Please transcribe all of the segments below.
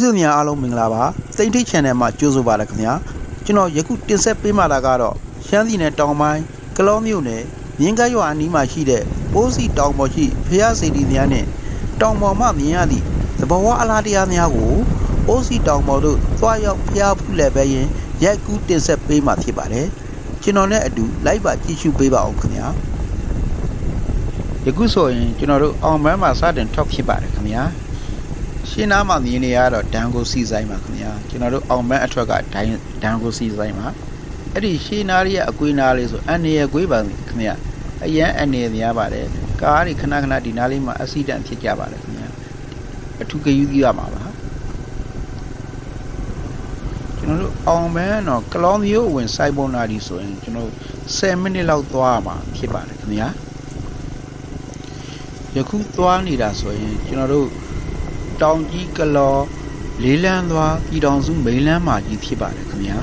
မိတ်ဆွေများအားလုံးမင်္ဂလာပါစိတ်ထိတ် channel မှာကြိုဆိုပါရခင်ဗျာကျွန်တော်ယခုတင်ဆက်ပေးမှာတာကတော့ရှမ်းပြည်နယ်တောင်ပိုင်းကလောမြို့နယ်မြင်းကရွာအနီးမှာရှိတဲ့ပိုးစီတောင်ပေါ်ရှိဖျားစီတီများနဲ့တောင်ပေါ်မှမြင်ရသည့်သဘောဝအလားတရားများကိုပိုးစီတောင်ပေါ်သို့သွားရောက်ဖျားဖူးလည်းပဲရင်ရိုက်ကူးတင်ဆက်ပေးမှာဖြစ်ပါတယ်ကျွန်တော်နဲ့အတူလိုက်ပါကြည့်ရှုပေးပါအောင်ခင်ဗျာယခုဆိုရင်ကျွန်တော်တို့အောင်မန်းမှာစတင်ထောက်ဖြစ်ပါတယ်ခင်ဗျာ ရှင်းနားမှာမြင်နေရတော့ဒန်ကိုစီဆိုင်ပါခင်ဗျာကျွန်တော်တို့အောင်မန်းအထွက်ကဒိုင်းဒန်ကိုစီဆိုင်ပါအဲ့ဒီရှင်းနားရဲ့အကွေးနားလေးဆိုအန်နေရကွေးပါခင်ဗျာအရန်အန်နေများပါတယ်ကားတွေခဏခဏဒီနားလေးမှာအက်ဆီဒန့်ဖြစ်ကြပါတယ်ခင်ဗျာအထူးဂရုပြုရမှာပါကျွန်တော်တို့အောင်မန်းတော့ကလောမျိုးဝင်စိုက်ပုံနာဒီဆိုရင်ကျွန်တော်10မိနစ်လောက်သွားရမှာဖြစ်ပါတယ်ခင်ဗျာယခုသွားနေတာဆိုရင်ကျွန်တော်တို့ တောင်ကြီးကလော်လေးလန်းသွားပြည်တော်စုမိန်လန်းမှာကြီးဖြစ်ပါတယ်ခင်ဗျာ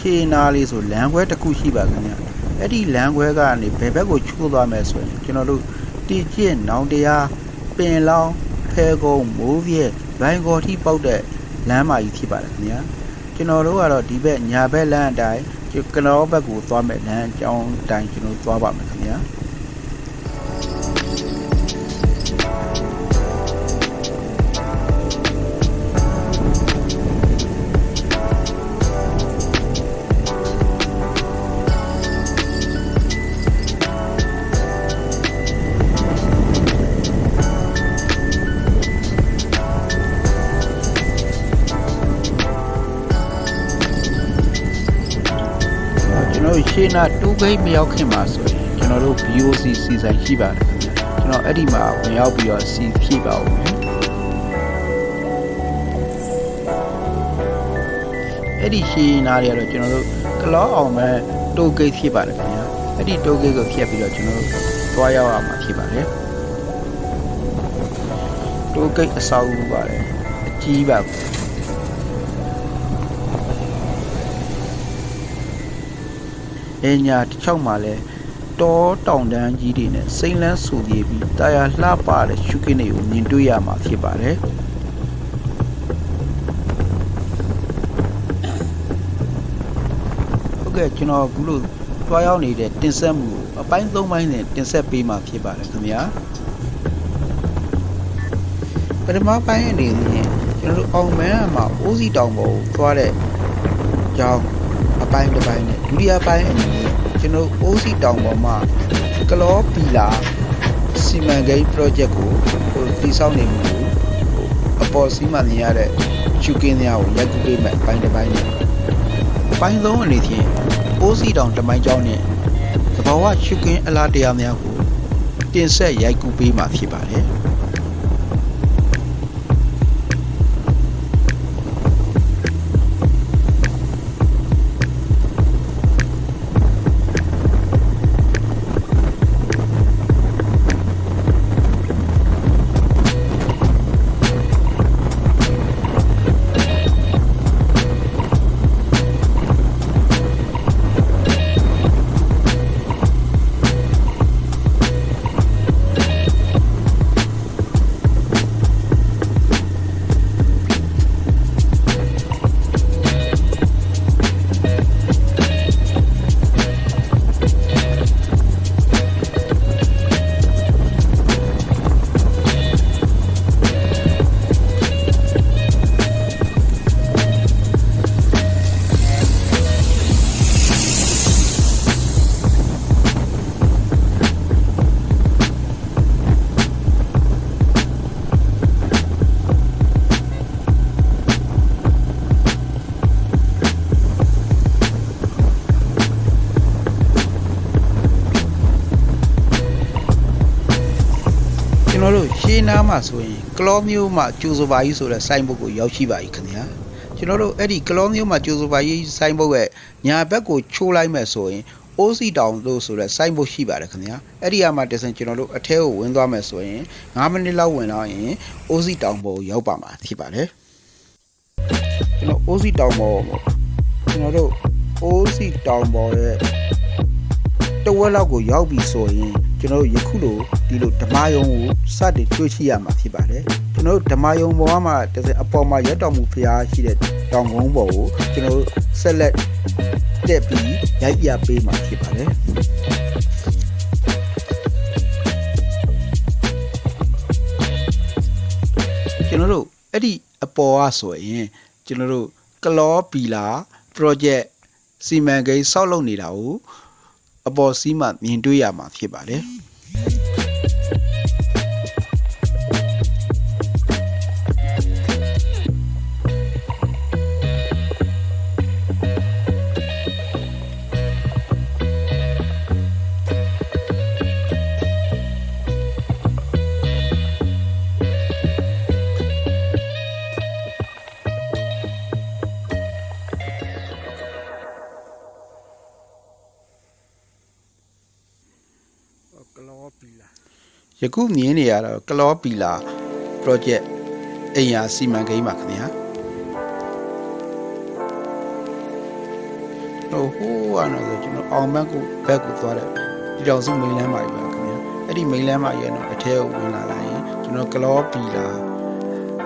ရှေးနာလေးဆိုလမ်းခွဲတစ်ခုရှိပါခင်ဗျာအဲ့ဒီလမ်းခွဲကနေဘယ်ဘက်ကိုချိုးသွားမယ်ဆိုရင်ကျွန်တော်တို့တီကျင့်နောင်တရားပင်လောင်းဖဲကုန်းမိုးပြဲဘိုင်ကော်ထိပေါက်တဲ့လမ်းမကြီးဖြစ်ပါတယ်ခင်ဗျာကျွန်တော်တို့ကတော့ဒီဘက်ညာဘက်လမ်းအတိုင်းကနောဘက်ကိုသွားမယ်လမ်းအကြောင်းအတိုင်းကျွန်တော်သွားပါမယ် ခင်ဗျာကျွန်တော်တို့ရှေးနာတူးဂိတ်မရောက်ခင်မှာဆိုရင်ကျွန်တော်တို့ VOC စီဆိုင်ရှိပါတယ်ခင်ဗျာကျွန်တော်အဲ့ဒီမှာဝင်ရောက်ပြီးတော့စီဖြည့်ပါဦးမယ်အဲ့ဒီရှေးနာတွေကတော့ကျွန်တော်တို့ကလောအောင်မဲ့တိုးဂိတ်ဖြစ်ပါတယ်ခင်ဗျာအဲ့ဒီတိုးဂိတ်ကိုဖြတ်ပြီးတော့ကျွန်တော်တို့သွားရောက်ရမှာဖြစ်ပါတယ်တိုးဂိတ်အဆောက်အဦပါတယ်အကြီးပါ အညာတစ်ချောက်မှာလဲတောတောင်တန်းကြီးတွေနဲ့စိမ့်လန်းဆူပြေးပြီးတာယာလှပတဲ့ရှုခင်းတွေကိုမြင်တွေ့ရမှာဖြစ်ပါတယ်ဟုတ်ကဲ့ကျွန်တော်အခုလို့တွားရောက်နေတဲ့တင်ဆက်မှုကိုအပိုင်း၃ပိုင်းနဲ့တင်ဆက်ပေးမှာဖြစ်ပါတယ်ခင်ဗျာပထမပိုင်းအနေနဲ့ကျွန်တော်တို့အောင်မန်းမှာအိုးစီတောင်ပေါ်ကိုသွားတဲ့ကြောင်းအ ပိုင်းတစ်ပိုင်းနဲ့ဒုတိယပိုင်းအနေနဲ့ကျွန်တော်အိုးစီတောင်ပေါ်မှာကလောပီလာစီမံကိန်း project ကိုဟိုတည်ဆောက်နေမှုကိုဟိုအပေါ်စီးမှမြင်ရတဲ့ရှုကင်းများကိုရိုက်ကူးပေးမဲ့အပိုင်းတစ်ပိုင်းနဲ့အပိုင်းသုံးအနေဖြင့်အိုးစီတောင်တမိုင်းကျောင်းနဲ့သဘာဝရှုကင်းအလားတရားများကိုတင်ဆက်ရိုက်ကူးပေးမှာဖြစ်ပါတယ် င်းနားမှာဆိုရင်ကလောမျိုးမှာကျူဆိုပါကြီးဆိုတဲ့စိုင်းဘုတ်ကိုရောက်ရှိပါပြီခင်ဗျာကျွန်တော်တို့အဲ့ဒီကလောမျိုးမှာကျူဆိုပါကြီးစိုင်းဘုတ်ရဲ့ညာဘက်ကိုချိုးလိုက်မယ်ဆိုရင်အိုးစီတောင်လို့ဆိုတဲ့စိုင်းဘုတ်ရှိပါတယ်ခင်ဗျာအဲ့ဒီအမှာတစင်ကျွန်တော်တို့အထဲကိုဝင်သွားမယ်ဆိုရင်9မိနစ်လောက်ဝင်တော့ရင်အိုးစီတောင်ဘုတ်ရောက်ပါမှာဖြစ်ပါတယ်ကျွန်တော်အိုးစီတောင်ဘုတ်ကျွန်တော်တို့အိုးစီတောင်ဘုတ်ရဲ့တဝက်လောက်ကိုရောက်ပြီဆိုရင် ကျွန်တော်တို့ယခုလိုဒီလိုဓမ္မယုံကိုစတင်တွေ့ရှိရမှာဖြစ်ပါတယ်ကျွန်တော်တို့ဓမ္မယုံပေါ်မှာတစ်စက်အပေါ်မှာရက်တော်မူဖျားရှိတဲ့တောင်ကုန်းပေါ်ကိုကျွန်တော်တို့ဆက်လက်တက်ပြီးရိုက်ပြပေးမှာဖြစ်ပါတယ်ကျွန်တော်တို့အဲ့ဒီအပေါ်ကဆိုရင်ကျွန်တော်တို့ကလောပီလာ project စီမံကိန်းဆောက်လုပ်နေတာကို အပေါ်စီးမှမြင်တွေ့ရမှာဖြစ်ပါတယ် ကလောပီလာယခုမြင်နေရတော့ကလောပီလာ project အိမ်ယာစီမံကိန်းပါခင်ဗျာဟိုဟိုးကတော့ဆိုကျွန်တော်အောင်ဘက်ကိုဘက်ကိုသွားတယ်ဒီတော်စုမိန်လမ်းပါပြီပါခင်ဗျာအဲ့ဒီမိန်လမ်းမှာရတော့အထဲကိုဝင်လာလိုက်ရင်ကျွန်တော်ကလောပီလာ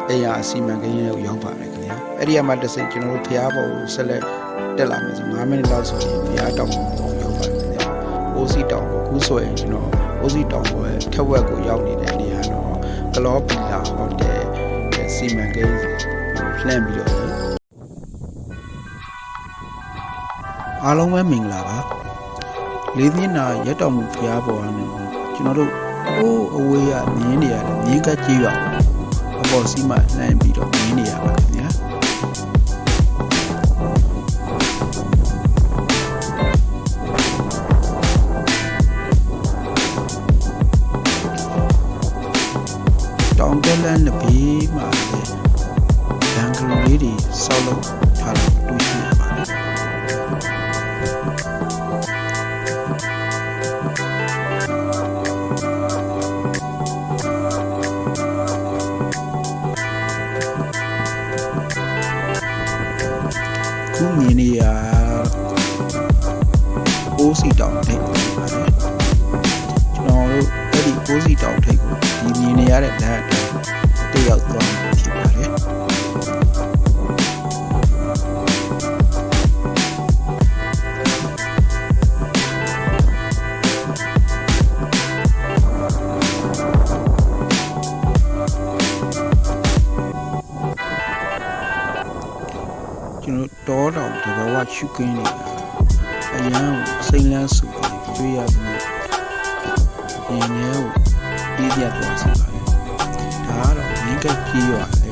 အိမ်ယာစီမံကိန်းကိုရောက်ပါတယ်ခင်ဗျာအဲ့ဒီအမှတစ်စိကျွန်တော်တို့ဖျားပေါ်ကိုဆက်လက်တက်လာမယ်ဆို9မိနစ်လောက်ဆိုရင်ဖျားတောင်ပေါ်ရောက်ပါတယ်ခင်ဗျာ အိုးစီတောင်ကိုကူးဆိုရင်ကျွန်တော်အိုးစီတောင်ကိုထက်ဝက်ကိုရောက်နေတဲ့နေရာတော့ကလောပီလာဟိုတယ်စီမံကိန်းလှမ်းပြီးတော့အားလုံးပဲမင်္ဂလာပါလေးသိန်းနာရက်တော်မူဖျားပေါ်ကနေကျွန်တော်တို့ဟိုးအဝေးရမြင်းနေရတယ်မြင်းကကြေးရွာအပေါ်စီမလှမ်းပြီးတော့မြင်းနေရပါခင် အိုးစီတောင်ထိပ်ဖြစ်ပါတယ်ကျွန်တော်တို့အဲ့ဒီအိုးစီတောင်ထိပ်ကိုဒီမြင်နေရတဲ့လမ်းအတိုင်းတက်ရောက်သွားမှာဖြစ်ပါတယ်ကျွန်တော်တောတောင်တဘဝရှုခင်းနေတာအရန်ကို စိတ်လန်းစုပြီးတွေ့ရပြီးဒီနေကိုပြီးပြတ်သွားစီပါလေဒါကတော့မင်းကကြီးရွာလေ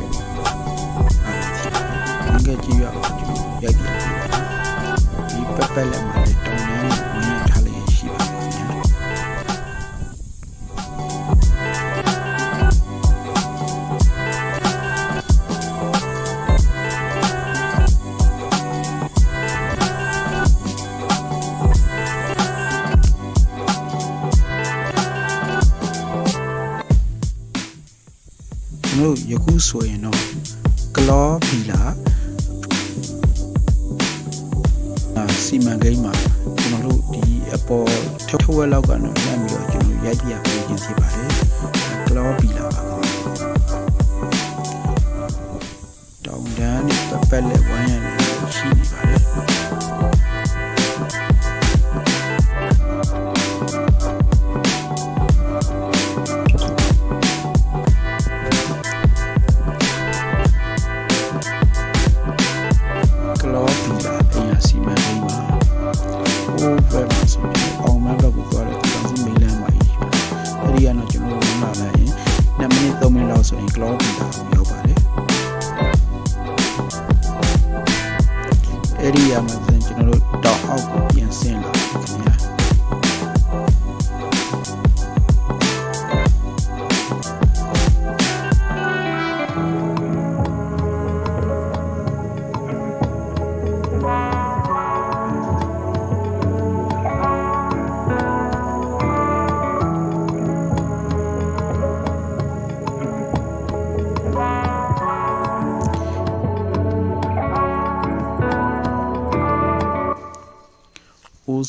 မင်းကကြီးရွာကိုကျွန်တော်ရိုက်ပြပြီးပါဒီပက်ပက်လက်မှာလေတော တော်တို့ယခုဆိုရင်တော့ကလောဘီလာအာစီမံကိန်းမှာကျွန်တော်တို့ဒီအပေါ်ထထဝက်လောက်ကတော့လမ်းပြီးတော့ကျွန်တော်ရိုက်ပြပေးခြင်းဖြစ်ပါတယ်ကလောဘီလာပါခင်ဗျာတောင်တန်းနဲ့ပက်ပက်လက်ဝိုင်းရနေ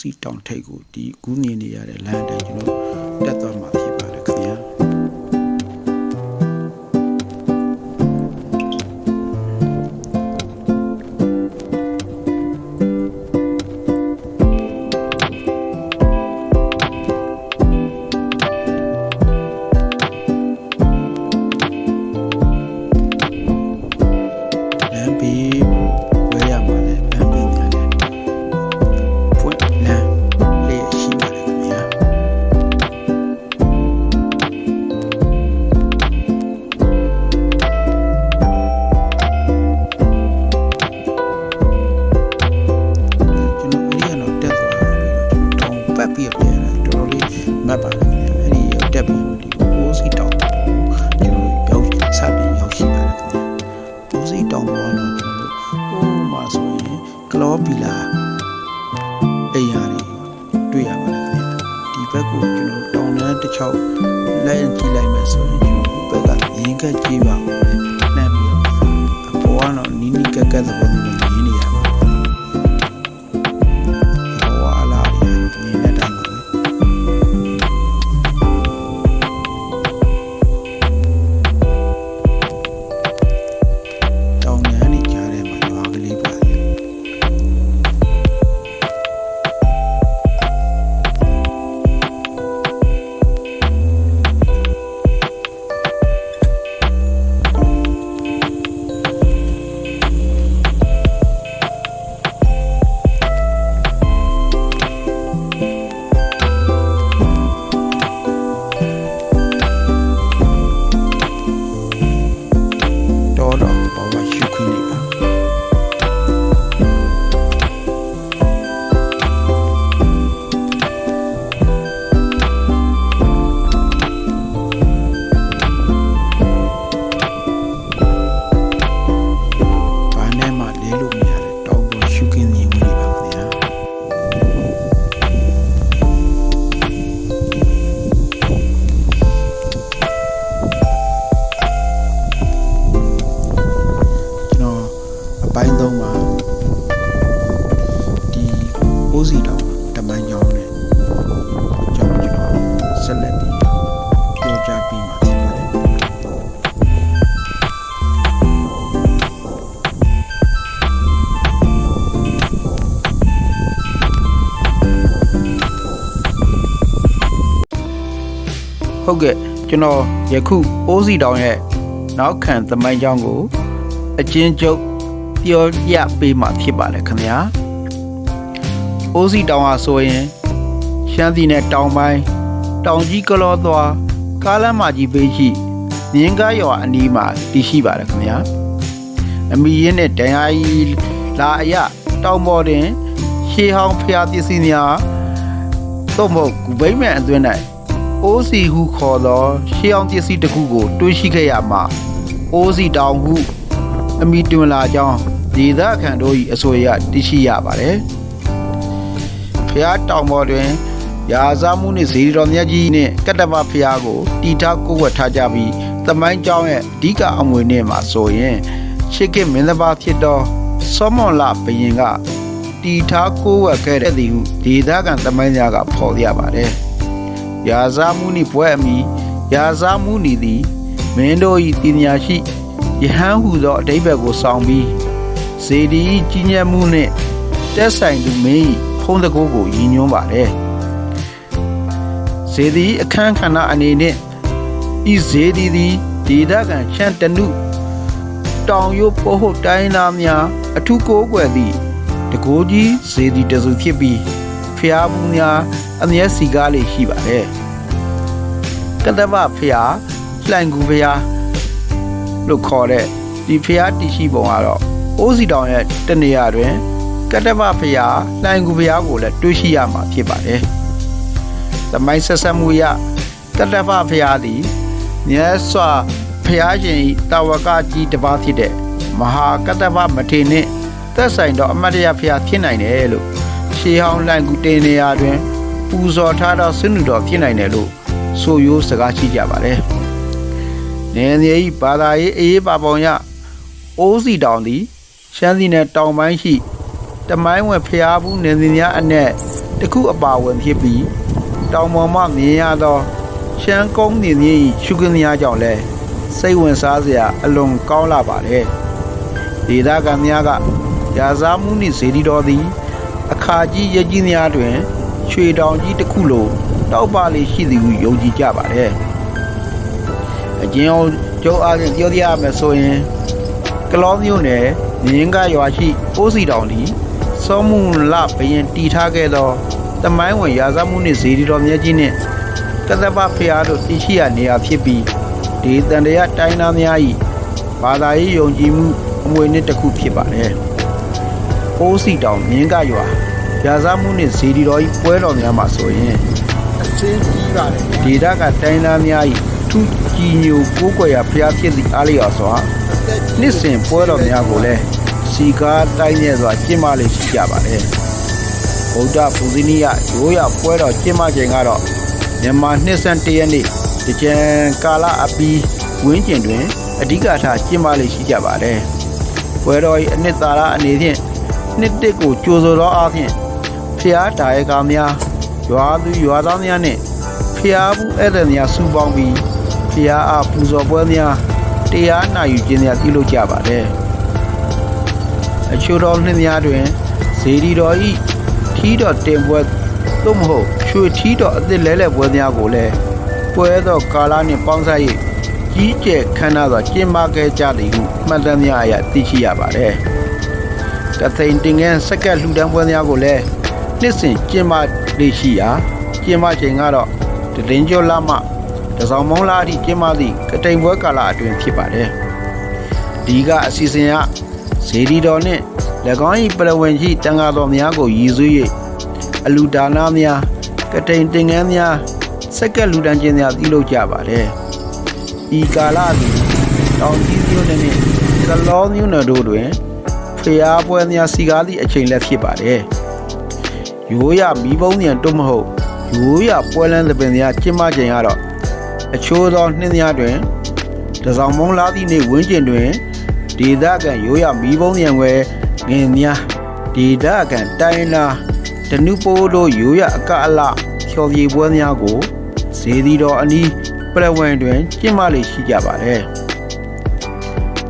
စီတောင်ထိပ်ကိုဒီကူးမြင်နေရတဲ့လမ်းအတိုင်းကျွန်တော်တက်သွားမှာ ပါဦးလေနှမ်းပြီးတော့အပေါ်ကတော့နီးနီးကက်ကက်သဘောမျိုး ဟုတ်ကဲ့ကျွန်တော်ယခုအိုးစီတောင်ရဲ့နောက်ခံသမိုင်းကြောင်းကိုအချင်းချုပ်ပြောပြပေးမှာဖြစ်ပါတယ်ခင်ဗျာအိုးစီတောင်ဟာဆိုရင်ရှမ်းပြည်နယ်တောင်ပိုင်းတောင်ကြီးကလောသွားကားလမ်းမကြီးဘေးရှိမြင်းကားရွာအနီးမှာတည်ရှိပါတယ်ခင်ဗျာအမီရင်းနဲ့တရားကြီးလာအရတောင်ပေါ်တွင်ရှေးဟောင်းဖျားပစ္စည်းများသို့မဟုတ်ဂူဘိမ့်မဲ့အတွင်း၌ အိုးစီဟုခေါ်သောရှေးဟောင်းပစ္စည်းတစ်ခုကိုတွေးရှိခဲ့ရမှာအိုးစီတောင်ဟုအမိတွင်လာကြောင်းဒေသခံတို့၏အဆိုအရသိရှိရပါတယ်ဖျားတောင်ပေါ်တွင်ရာဇမှုနှင့်ဇေဒီတော်မြတ်ကြီးနှင့်ကတ္တပဖျားကိုတီထားကိုယ်ဝတ်ထားကြပြီးသမိုင်းကျောင်းရဲ့အဓိကအမွေနဲ့မှာဆိုရင်ရှစ်ကမင်းသားပါဖြစ်သောစောမွန်လဘရင်ကတီထားကိုယ်ဝတ်ခဲ့တဲ့သည်ဟုဒေသခံသမိုင်းများကဖော်ပြပါတယ် ရာဇမှုနှင့်ဘွဲ့အမိရာဇမှုနီသည်မင်းတို့၏တင်ညာရှိယဟန်ဟုသောအတိဘက်ကိုဆောင်ပြီးဇေဒီ၏ကြီးညက်မှုနှင့်တက်ဆိုင်သူမင်း၏ဖုံးတကိုးကိုရည်ညွှန်းပါတယ်ဇေဒီအခန်းခန္ဓာအနေနဲ့ဤဇေဒီသည်ဒေသခံရှမ်းတနုတောင်ရိုးပိုဟုတ်တိုင်းသားများအထုကိုးကွယ်သည့်တကိုးကြီးဇေဒီတစုဖြစ်ပြီး ဖျားမှုများအမျက်စီကားလေးရှိပါတယ်ကတ္တပဖျားလှိုင်ကူဖျားလို့ခေါ်တဲ့ဒီဖျားတည်ရှိပုံကတော့အိုးစီတောင်ရဲ့တနေရာတွင်ကတ္တဗဖရာလှိုင်ကူဖရာကိုလည်းတွေ့ရှိရမှာဖြစ်ပါတယ်။သမိုင်းဆက်ဆက်မှုအရကတ္တဗဖရာသည်မြတ်စွာဖရာရှင်၏တာဝကကြီးတစ်ပါးဖြစ်တဲ့မဟာကတ္တဗမထေရနှင့်သက်ဆိုင်သောအမတ်တရဖရာဖြစ်နိုင်တယ်လို့ ရှေးဟောင်းလှိုင်ကူတင်နေရာတွင်ပူဇော်ထားသောဆင်းနုတော်ဖြစ်နိုင်တယ်လို့ဆိုရိုးစကားရှိကြပါတယ်။နေနေ၏ဘာသာရေးအေးပါပုံရအိုးစီတောင်သည်ရှမ်းပြည်နယ်တောင်ပိုင်းရှိတမိုင်းဝင်ဖျားဘူးနေစဉ်များအနက်တစ်ခုအပါအဝင်ဖြစ်ပြီးတောင်ပေါ်မှမြင်ရသောရှမ်းကုန်းမြင်ကြီးရှုခင်းများကြောင့်လည်းစိတ်ဝင်စားစရာအလွန်ကောင်းလာပါတယ်ဒေသခံများကရာဇာမှုနှင့်ဇေဒီတော်သည် အခါကြီးရကြီးများတွင်ရွှေတောင်ကြီးတစ်ခုလိုတောက်ပါလေးရှိသည်ဟုယုံကြည်ကြပါတယ်အကျဉ်းအောင်ကျုပ်အားဖြင့်ပြောပြရမယ်ဆိုရင်ကလောမျိုးနယ်မြင်းကရွာရှိအိုးစီတောင်သည်စောမှုလဘရင်တီထားခဲ့သောတမိုင်းဝင်ရာဇမှုနှင့်ဇေဒီတော်မြတ်ကြီးနှင့်ကသဗ္ဗဖျားတို့တည်ရှိရာနေရာဖြစ်ပြီးဒီတန်တရာတိုင်းသားများ၏ဘာသာရေးယုံကြည်မှုအမွေနှစ်တစ်ခုဖြစ်ပါတယ်။ အိုးစီတောင်မြင်းကရွာရာဇမှုနှင့်ဇေဒီတော်၏ပွဲတော်များမှာဆိုရင်အစင်းကြီးပါတယ်ဒေတာကတိုင်းသားများ၏ထူးကြည်ညိုကိုးကွယ်ရာဖျားဖြစ်သည့်အားလျော်စွာနှစ်စဉ်ပွဲတော်များကိုလည်းစီကားတိုင်းမြဲစွာကျင်းပလေးရှိကြပါတယ်။ဗုဒ္ဓပူဇနီယရိုးရပွဲတော်ကျင်းပချိန်ကတော့မြန်မာနှစ်ဆန်းတရက်နေ့တကြံကာလအပီးဝင်းကျင်တွင်အဓိကထားကျင်းပလေးရှိကြပါတယ်။ပွဲတော်၏အနှစ်သာရအနေဖြင့် နှစ်တစ်ကိုကြိုဆိုသောအားဖြင့်ဖျားဒါယကများရွာသူရွာသားများနှင့်ဖျားဘူးဧည့်သည်များစုပေါင်းပြီးဖျားအားပူဇော်ပွဲများတရားနာယူခြင်းများပြုလုပ်ကြပါတယ်အချို့တော်နှစ်များတွင်ဇေဒီတော်ဤထီးတော်တင်ပွဲသို့မဟုတ်ရွှေထီးတော်အသစ်လဲလှယ်ပွဲများကိုလည်းပွဲသောကာလနှင့်ပေါင်းစပ်၍ကြီးကျယ်ခမ်းနားစွာကျင်းပခဲ့ကြသည်ဟုမှတ်တမ်းများအရသိရှိရပါတယ် ကသိန်တင်ငန်းစက္ကက်လှူဒန်းပွဲများကိုလည်းနှစ်စဉ်ကျင်းပလေရှိရာကျင်းပချိန်ကတော့တည်င်းကျော်လာမှတစောင်းမုံလာအထိကျင်းပသည့်ကတိန်ပွဲကာလအတွင်းဖြစ်ပါတယ်။ဒီကအစီအစဉ်ကဇေဒီတော်နှင့်၎င်း၏ပရဝဏ်ရှိတန်ဃာတော်များကိုရည်စူး၍အလူဒါနာများကတိန်တင်ငန်းများစက္ကက်လူဒန်းခြင်းများပြုလုပ်ကြပါတယ်။ဤကာလသည်တောင်ကြီးမြို့နယ်နှင့်ကလောမြို့နယ်တို့တွင် ဖျားပွဲများစီကားသည့်အချိန်လည်းဖြစ်ပါတယ်။ရိုးရမီးပုံးညံတို့မဟုတ်ရိုးရပွဲလန်းသပင်များကျင်းပချိန်ကတော့အချိုးသောနှင်းများတွင်တစောင်းမုံလာသည့်နေ့ဝင်းကျင်တွင်ဒေသခံရိုးရမီးပုံးရံွယ်ငင်များဒေသခံတိုင်းလာဒနုပိုးတို့ရိုးရအကအလဖြော်ပြပွဲများကိုဇေဒီတော်အနီးပြရဝံတွင်ကျင်းပလေရှိကြပါသည်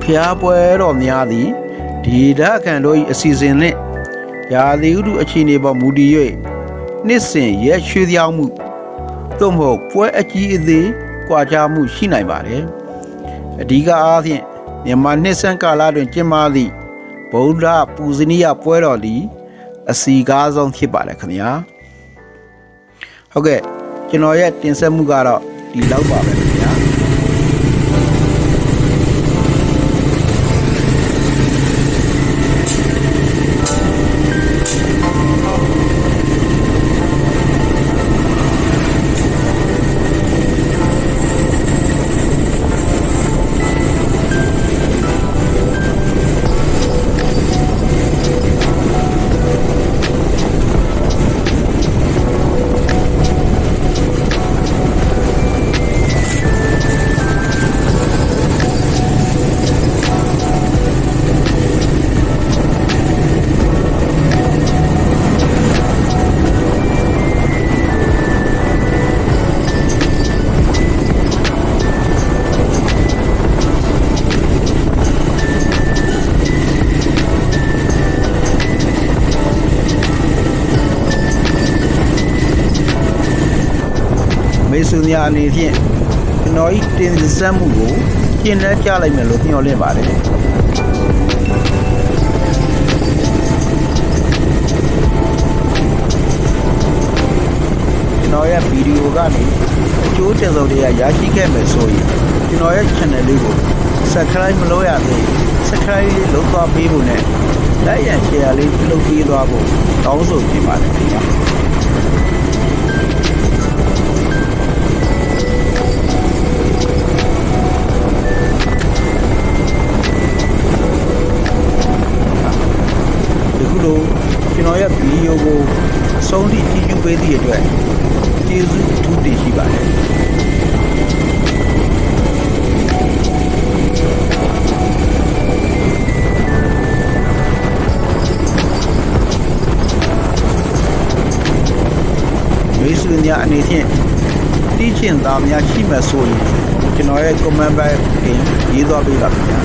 ဖျားပွဲတော်များသည် ဒေသခံတို့၏အစီအစဉ်နှင့်ရာသီဥတုအခြေအနေပေါ်မူတည်၍နှစ်စဉ်ရက်ရွှေ့ပြောင်းမှုသို့မဟုတ်ပွဲအကြီးအသေးကွာခြားမှုရှိနိုင်ပါတယ်။အဓိကအားဖြင့်မြန်မာနှစ်ဆန်းကာလတွင်ကျင်းပသည့်ဗုဒ္ဓပူဇနီယပွဲတော်သည်အစီကားဆုံးဖြစ်ပါတယ်ခင်ဗျာ။ဟုတ်ကဲ့ကျွန်တော်ရဲ့တင်ဆက်မှုကတော့ဒီလောက်ပါပဲ ညာအနေဖြင့်ကျွန်တော်ဤတင်ဆက်မှုကိုကျင့်တဲ့ကြလိုက်မယ်လို့မျှော်လင့်ပါတယ်ကျွန်တော်ရဲ့ဗီဒီယိုကနေအကျိုးတင်ဆုံးတွေကရရှိခဲ့မယ်ဆိုရင်ကျွန်တော်ရဲ့ channel လေးကို subscribe မလုပ်ရသေးဘူး subscribe လေးလုပ်သွားပေးဖို့နဲ့ like and share လေးပြုလုပ်ပေးသွားဖို့တောင်းဆိုချင်ပါတယ်ခင်ဗျာ ဆုံးထိပြည့်စုံပေးသည့်အတွက်ကျေးဇူးအထူးတင်ရှိ။